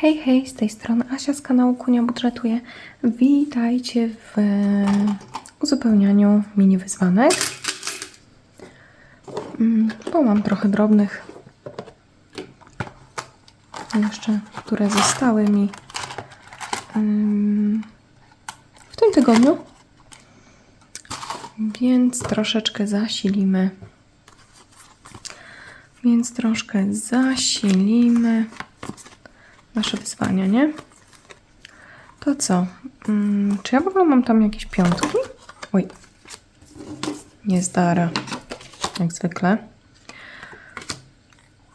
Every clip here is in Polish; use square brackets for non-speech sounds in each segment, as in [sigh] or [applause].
Hej, hej, z tej strony Asia z kanału Kunia Budżetuje. Witajcie w e, uzupełnianiu mini wyzwanek. Mm, Bo mam trochę drobnych jeszcze, które zostały mi ym, w tym tygodniu. Więc troszeczkę zasilimy. Więc troszkę zasilimy nasze wyzwania, nie? To co? Mm, czy ja w ogóle mam tam jakieś piątki? Oj. Nie zdara. Jak zwykle.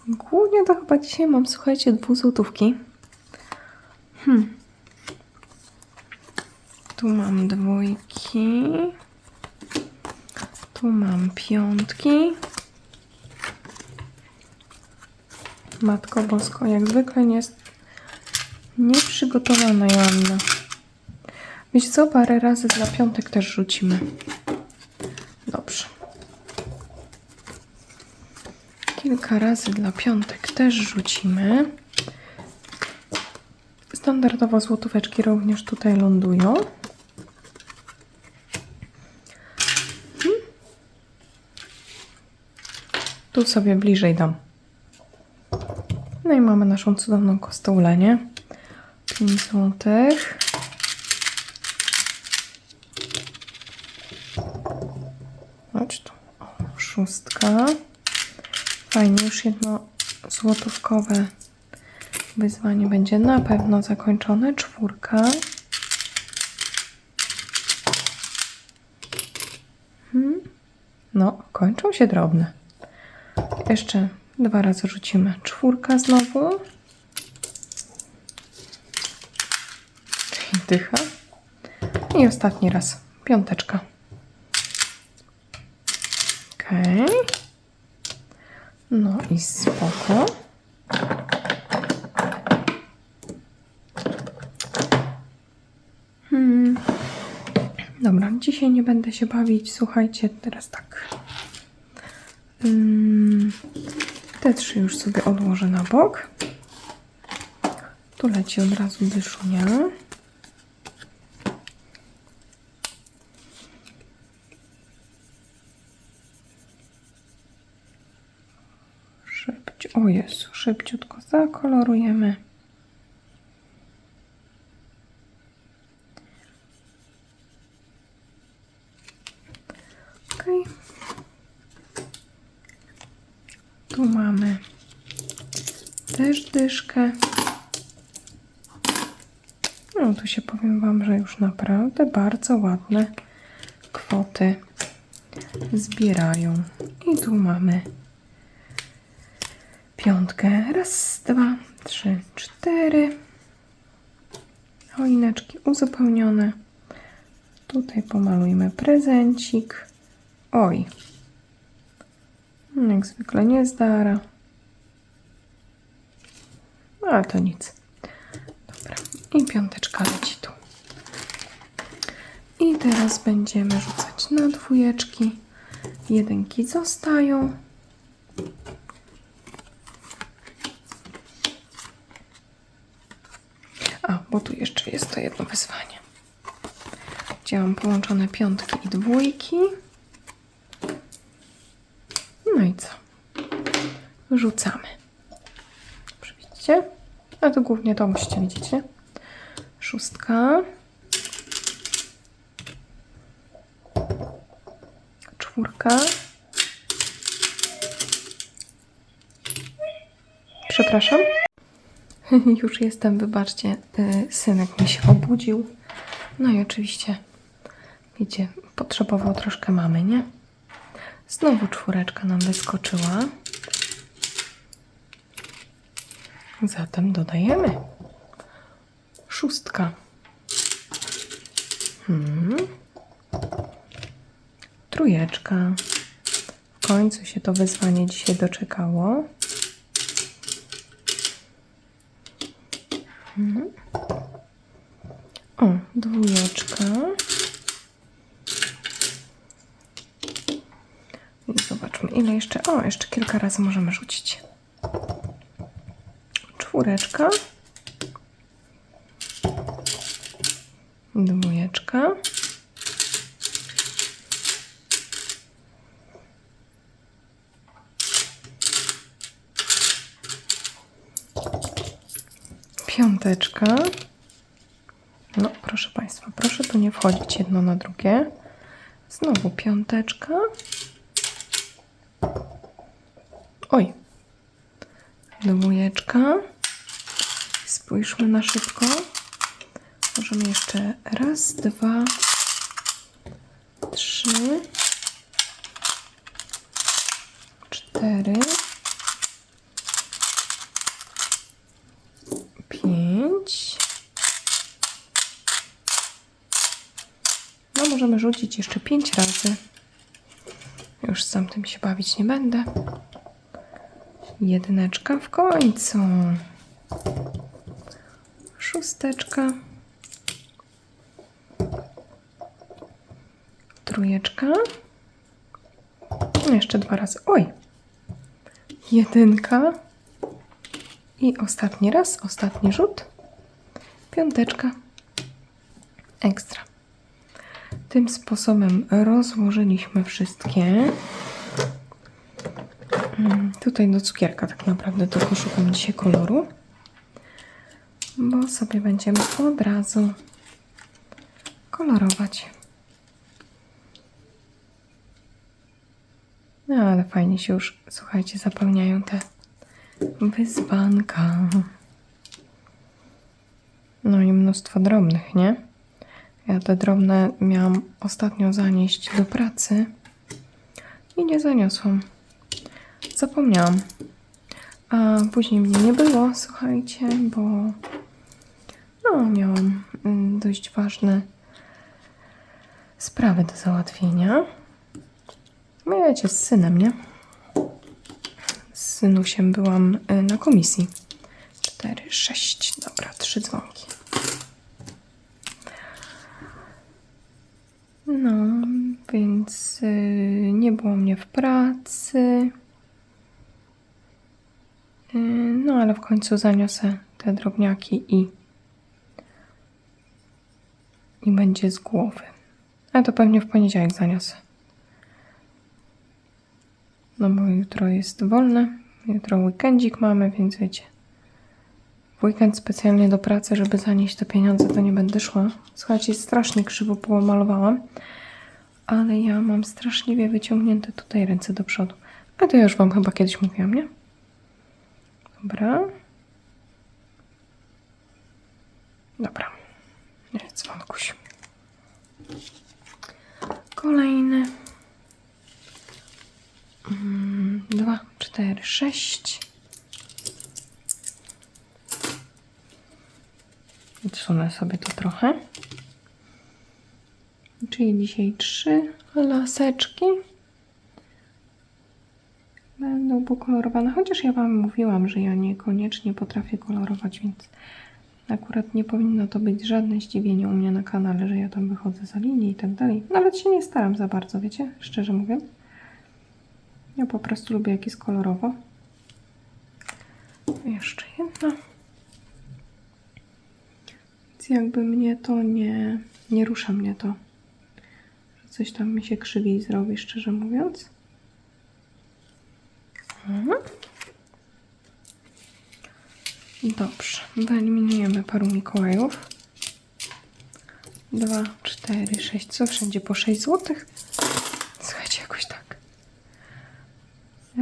Głównie to chyba dzisiaj mam, słuchajcie, dwuzłotówki. Hmm. Tu mam dwójki. Tu mam piątki. Matko Bosko, jak zwykle nie jest nieprzygotowana Joanna. Wiecie co, parę razy dla piątek też rzucimy. Dobrze. Kilka razy dla piątek też rzucimy. Standardowo złotóweczki również tutaj lądują. Hmm. Tu sobie bliżej dam. No i mamy naszą cudowną kostułę, nie? 5 złotych. Chodź tu. O, szóstka. Fajnie, już jedno złotówkowe wyzwanie będzie na pewno zakończone. Czwórka. Hmm. No, kończą się drobne. Jeszcze dwa razy rzucimy. Czwórka znowu. Czyli dycha. I ostatni raz. Piąteczka. Okej. No i spoko. Hmm. Dobra, dzisiaj nie będę się bawić. Słuchajcie, teraz tak. Ym, te trzy już sobie odłożę na bok. Tu leci od razu dyszunia. Szybci, o Jezu, szybciutko zakolorujemy. Okej. Tu mamy też dyszkę. No tu się powiem Wam, że już naprawdę bardzo ładne kwoty zbierają. I tu mamy piątkę. Raz, dwa, trzy, cztery. Choineczki uzupełnione. Tutaj pomalujmy prezencik. Oj, jak zwykle nie zdara. No, ale to nic. Dobra. I piąteczka leci tu. I teraz będziemy rzucać na dwójeczki. Jedynki zostają. A, bo tu jeszcze jest to jedno wyzwanie. Gdzie połączone piątki i dwójki. No i co? Rzucamy. Dobrze, widzicie? A to głównie to musicie widzieć, nie? Szóstka. Czwórka. Przepraszam. [laughs] Już jestem, wybaczcie. y, Synek mi się obudził. No i oczywiście, wiecie, potrzebował troszkę mamy, nie? Znowu czwóreczka nam wyskoczyła. Zatem dodajemy szóstka. Hmm. Trójeczka. W końcu się to wyzwanie dzisiaj doczekało. Mhm. O, dwójeczka. I Zobaczmy, ile jeszcze. O, jeszcze kilka razy możemy rzucić. Czwóreczka. Dwójeczka. Piąteczka. No, proszę Państwa, proszę tu nie wchodzić jedno na drugie. Znowu piąteczka. Oj. Dwójeczka. Spójrzmy na szybko. Możemy jeszcze raz, dwa, trzy, cztery, pięć. No, możemy rzucić jeszcze pięć razy. Już z tamtym się bawić nie będę. Jedyneczka w końcu. Szósteczka. Trójeczka. Jeszcze dwa razy. Oj! Jedynka. I ostatni raz, ostatni rzut. Piąteczka. Ekstra. Tym sposobem rozłożyliśmy wszystkie. Mm, Tutaj do cukierka tak naprawdę tylko szukam dzisiaj koloru. Bo sobie będziemy od razu kolorować. No ale fajnie się już, słuchajcie, zapełniają te wyzwanka. No i mnóstwo drobnych, nie? Ja te drobne miałam ostatnio zanieść do pracy i nie zaniosłam. Zapomniałam. A później mnie nie było, słuchajcie, bo no, miałam mm, dość ważne sprawy do załatwienia. Wiecie, z synem, nie? Z synusiem byłam y, na komisji. Cztery, sześć, dobra, trzy dzwonki. No, więc y, nie było mnie w pracy. Y, no, ale w końcu zaniosę te drobniaki i i będzie z głowy. A to pewnie w poniedziałek zaniosę. No bo jutro jest wolne. Jutro weekendzik mamy, więc wiecie. W weekend specjalnie do pracy, żeby zanieść te pieniądze, to nie będę szła. Słuchajcie, strasznie krzywo pomalowałam. Ale ja mam straszliwie wyciągnięte tutaj ręce do przodu. A to już Wam chyba kiedyś mówiłam, nie? Dobra. Dobra. Nie, dzwonkuś. Kolejny. Mm, Dwa, cztery, sześć. Odsunę sobie to trochę. Czyli dzisiaj trzy laseczki będą pokolorowane. Chociaż ja Wam mówiłam, że ja niekoniecznie potrafię kolorować, więc akurat nie powinno to być żadne zdziwienie u mnie na kanale, że ja tam wychodzę za linię i tak dalej. Nawet się nie staram za bardzo, wiecie, szczerze mówiąc. Ja po prostu lubię, jak jest kolorowo. Jeszcze jedna. Jakby mnie to nie, nie rusza mnie to, że coś tam mi się krzywi i zrobi, szczerze mówiąc. Mhm. Dobrze, wyeliminujemy paru Mikołajów. 2, 4, 6, co wszędzie po 6 zł. Słuchajcie, jakoś tak.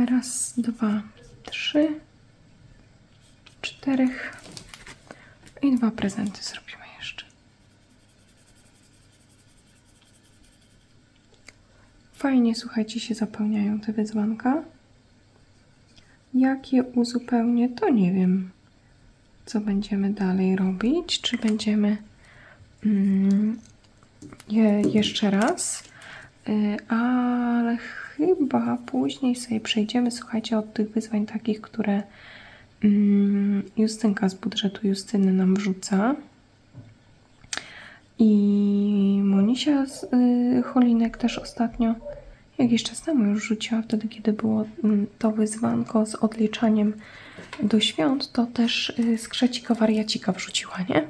Raz, dwa, trzy, czterech i dwa prezenty zrobimy jeszcze. Fajnie, słuchajcie, się zapełniają te wyzwanka. Jak je uzupełnię, to nie wiem, co będziemy dalej robić. Czy będziemy mm, je jeszcze raz, y, ale chyba później sobie przejdziemy, słuchajcie, od tych wyzwań takich, które Justynka z budżetu Justyny nam wrzuca. I Monisia z y, też ostatnio jakiś czas temu już rzuciła, wtedy kiedy było mm, to wyzwanko z odliczaniem do świąt, to też y, z krzecika wariacika wrzuciła, nie?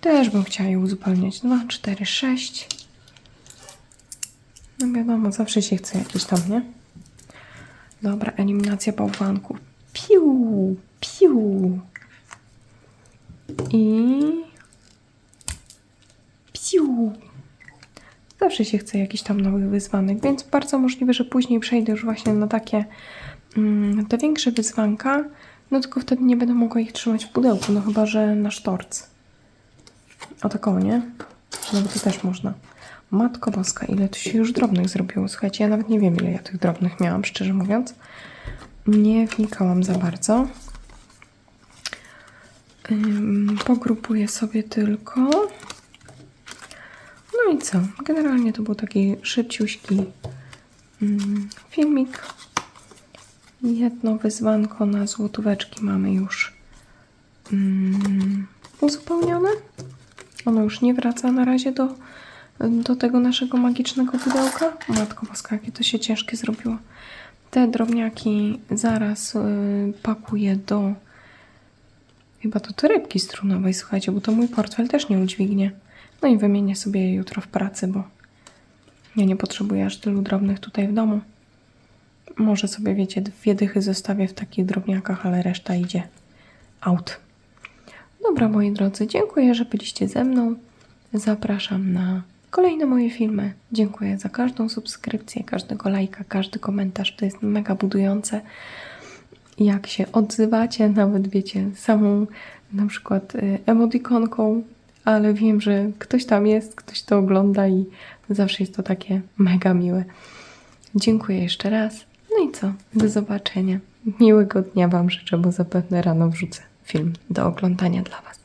Też bym chciała je uzupełniać. 2, 4, 6. No wiadomo, zawsze się chce jakieś tam, nie? Dobra, eliminacja bałwanków. Piu, piu. I... Piu. Zawsze się chce jakiś tam nowych wyzwanek, więc bardzo możliwe, że później przejdę już właśnie na takie mm, te większe wyzwanka, no tylko wtedy nie będę mogła ich trzymać w pudełku, no chyba, że na sztorc. O taką, nie? No to też można. Matko Boska, ile tu się już drobnych zrobiło. Słuchajcie, ja nawet nie wiem, ile ja tych drobnych miałam, szczerze mówiąc. Nie wnikałam za bardzo. Pogrupuję sobie tylko. No i co? Generalnie to był taki szybciuśki mm, filmik. Jedno wyzwanko na złotóweczki mamy już mm, uzupełnione. Ono już nie wraca na razie do, do tego naszego magicznego pudełka. Matko boska, jakie to się ciężkie zrobiło. Te drobniaki zaraz y, pakuję do chyba do torebki strunowej, słuchajcie, bo to mój portfel też nie udźwignie. No i wymienię sobie je jutro w pracy, bo ja nie potrzebuję aż tylu drobnych tutaj w domu. Może sobie, wiecie, dwie dychy zostawię w takich drobniakach, ale reszta idzie out. Dobra, moi drodzy, dziękuję, że byliście ze mną. Zapraszam na kolejne moje filmy. Dziękuję za każdą subskrypcję, każdego lajka, każdy komentarz. To jest mega budujące. Jak się odzywacie, nawet wiecie, samą na przykład y, emotikonką, ale wiem, że ktoś tam jest, ktoś to ogląda i zawsze jest to takie mega miłe. Dziękuję jeszcze raz. No i co? Do zobaczenia. Miłego dnia Wam życzę, bo zapewne rano wrzucę film do oglądania dla Was.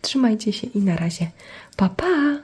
Trzymajcie się i na razie. Pa, pa!